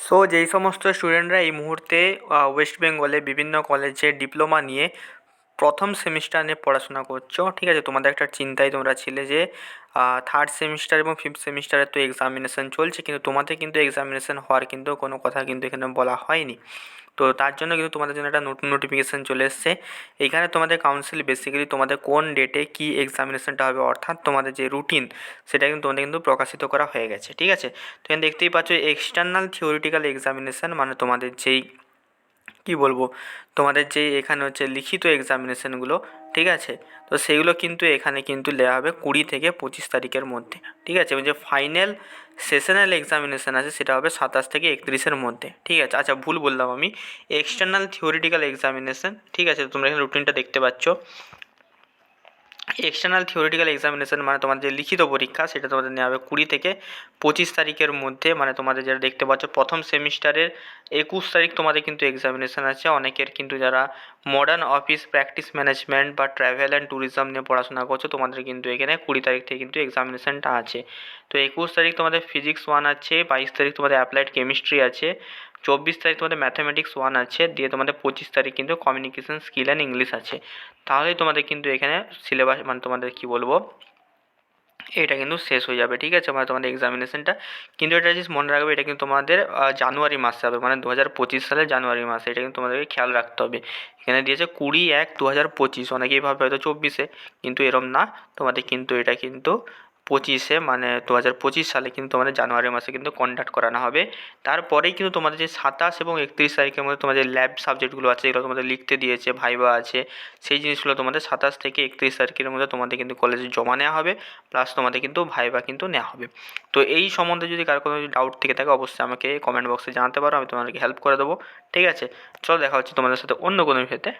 So যেই সমস্ত স্টুডেন্টরা এই মুহূর্তে ওয়েস্ট বেঙ্গলে বিভিন্ন কলেজে ডিপ্লোমা নিয়ে প্রথম সেমিস্টার নিয়ে পড়াশোনা করছ। ঠিক আছে, তোমাদের একটা চিন্তায় তোমরা ছিলে যে থার্ড সেমিস্টার এবং ফিফথ সেমিস্টারের তো এক্সামিনেশান চলছে, কিন্তু তোমাদের কিন্তু এক্সামিনেশান হওয়ার কিন্তু কোনো কথা কিন্তু এখানে বলা হয়নি। তো তার জন্য কিন্তু তোমাদের জন্য একটা নতুন নোটিফিকেশান চলে এসছে। এখানে তোমাদের কাউন্সিল বেসিক্যালি তোমাদের কোন ডেটে কী এক্সামিনেশানটা হবে অর্থাৎ তোমাদের যে রুটিন সেটা কিন্তু তোমাদের কিন্তু প্রকাশিত করা হয়ে গেছে। ঠিক আছে? তো এখানে দেখতেই পাচ্ছ এক্সটার্নাল থিওরিটিক্যাল এক্সামিনেশান মানে তোমাদের যেই কী বলব? তোমাদের যে এখানে হচ্ছে লিখিত এক্সামিনেশানগুলো ঠিক আছে? তো সেইগুলো কিন্তু এখানে কিন্তু নেওয়া হবে কুড়ি থেকে পঁচিশ তারিখের মধ্যে, ঠিক আছে? এবং যে ফাইনাল সেশনাল এক্সামিনেশান আছে, সেটা হবে সাতাশ থেকে একত্রিশের মধ্যে, ঠিক আছে? আচ্ছা ভুল বললাম আমি। এক্সটার্নাল থিওরিটিক্যাল এক্সামিনেশান ঠিক আছে? তোমরা এখানে রুটিনটা দেখতে পাচ্ছ। এক্সটার্নাল থিওরিটিক্যাল এক্সামিনেশান মানে তোমাদের যে লিখিত পরীক্ষা, সেটা তোমাদের নেওয়া হবে কুড়ি থেকে পঁচিশ তারিখের মধ্যে। মানে তোমাদের যারা দেখতে পাচ্ছ, প্রথম সেমিস্টারের একুশ তারিখ তোমাদের কিন্তু এক্সামিনেশান আছে। অনেকের কিন্তু যারা মডার্ন অফিস প্র্যাকটিস ম্যানেজমেন্ট বা ট্রাভেল অ্যান্ড ট্যুরিজম নিয়ে পড়াশোনা করছ, তোমাদের কিন্তু এখানে কুড়ি তারিখ থেকে কিন্তু এক্সামিনেশানটা আছে। তো একুশ তারিখ তোমাদের ফিজিক্স ওয়ান আছে, বাইশ তারিখ তোমাদের অ্যাপ্লাইড কেমিস্ট্রি আছে। চব্বিশ তারিখ তোমাদের ম্যাথামেটিক্স ওয়ান আছে, দিয়ে তোমাদের পঁচিশ তারিখ কিন্তু কমিউনিকেশন স্কিল অ্যান্ড ইংলিশ আছে। তাহলেই তোমাদের কিন্তু এখানে সিলেবাস মানে তোমাদের কী বলব, এটা কিন্তু শেষ হয়ে যাবে, ঠিক আছে? মানে তোমাদের এক্সামিনেশনটা কিন্তু এটা জিনিস মনে রাখবে, এটা কিন্তু তোমাদের জানুয়ারি মাসে হবে মানে দু হাজার পঁচিশ সালের জানুয়ারি মাসে, এটা কিন্তু তোমাদেরকে খেয়াল রাখতে হবে। এখানে দিয়েছে কুড়ি এক দু হাজার পঁচিশ, অনেকেই ভাবে হয়তো চব্বিশে, কিন্তু এরম না। তোমাদের কিন্তু এটা কিন্তু পঁচিশে মানে দু হাজার পঁচিশ সালে কিন্তু তোমাদের জানুয়ারি মাসে কিন্তু কন্ডাক্ট করানো হবে। তারপরেই কিন্তু তোমাদের যে সাতাশ এবং একত্রিশ তারিখের মধ্যে তোমাদের ল্যাব সাবজেক্টগুলো আছে যেগুলো তোমাদের লিখতে দিয়েছে ভাইবা আছে, সেই জিনিসগুলো তোমাদের সাতাশ থেকে একত্রিশ তারিখের মধ্যে তোমাদের কিন্তু কলেজে জমা নেওয়া হবে প্লাস তোমাদের কিন্তু ভাইবা কিন্তু নেওয়া হবে। তো এই সম্বন্ধে যদি কারও কোনো ডাউট থেকে থাকে, অবশ্যই আমাকে কমেন্ট বক্সে জানাতে পারো, আমি তোমাদেরকে হেল্প করে দেবো, ঠিক আছে? চলো দেখা হচ্ছে তোমাদের সাথে অন্য কোনো বিষয়তে